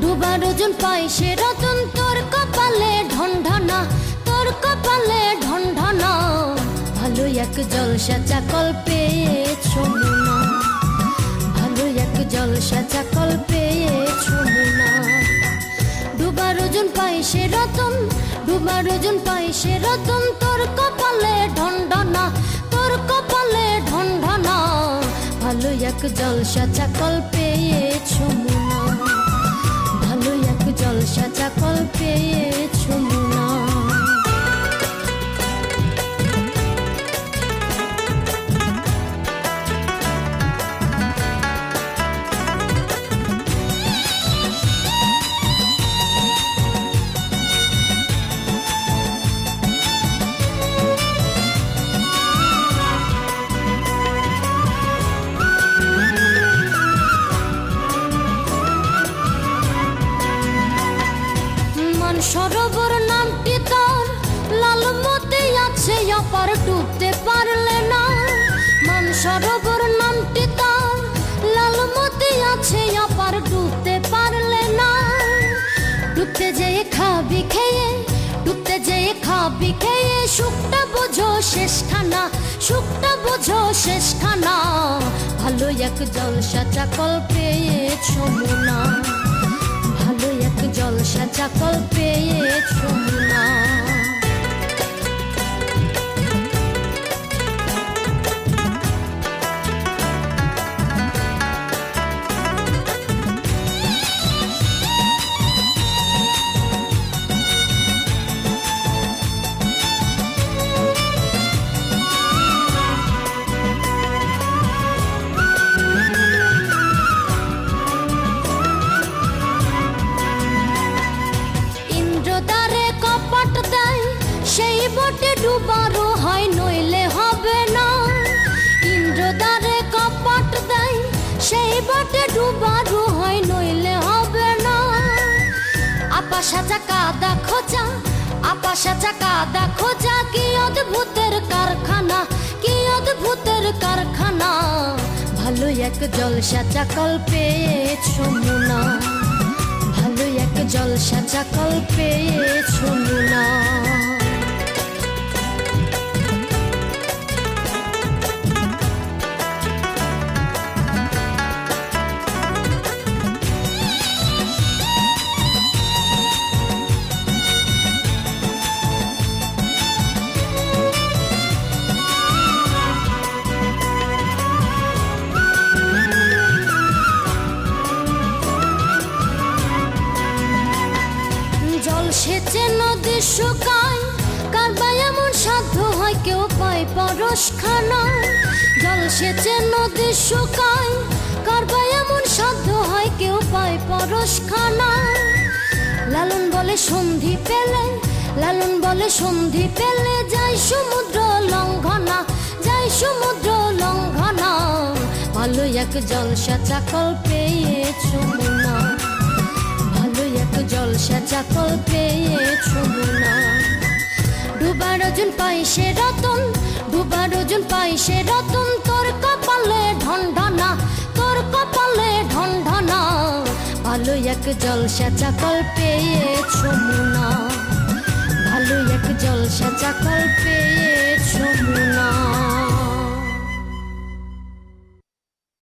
ডুবার ওজন পাই সে রতন। তোর কপালে ঢনঢনা, তোর কপালে ঢনঢনা। ভালো এক জলসা চাকল পেয়েছ মুনা। ভালো এক জলসা চাকল পেয়েছ মুনা। ডুবার ওজন পাই সে রতন ডুবার ওজন পাই সে রতন। তোর কপালে ঢনঢনা, তোর কপালে ঢনঢনা। ভালো এক জলসা চাকল পেয়েছ মান সরোবর নামটি তোর। লালমতে আছে, অপার ডুবতে পারলে না। মান সরোবর নামটি তোর। লালমতে আছে, অপার ডুবতে পারলে না। ডুবতে যেয়ে খাবি খেয়ে, ডুবতে যেয়ে খাবি খেয়ে। সুখটা বোঝো শেষ খানা সুখটা বোঝো শেষ খানা ভালো এক জলসা চাকল পেয়েছ মোনা। ভালো এক জলসা চাকল পেয়েছ না ইন্দ্রদ্বারে সাজা কাদা খোঁজা আপা সাজা কাদা খোঁজা, কি অদ্ভুতের কারখানা, কি অদ্ভুতের কারখানা। ভালো এক জলসা চাকল পেয়েছ মুনা ভালো এক পেয়েছ সেচে নদী শুকায়, কার বা এমন সাধ্য হয় কেউ পায় পরশ খানা জল সেচে নদী শুকায়, কার বা এমন সাধ্য হয় কেউ পায় পরশ খানা লালন বলে সন্ধি পেলে, লালন বলে সন্ধি পেলে যাই সমুদ্র লঙ্ঘনা যাই সমুদ্র লঙ্ঘনা। ভালো এক জলসা চাকল পেয়েছ না জলসা চাকল পেয়েছ না। ডুবার ওজন পাই সে রতন, ডুবার ওজন পাই সে রতন। তোর কপালে ঢনঢনা, তোর কপালে ঢনঢনা। ভালো এক জলসা চাকল পেয়েছ না।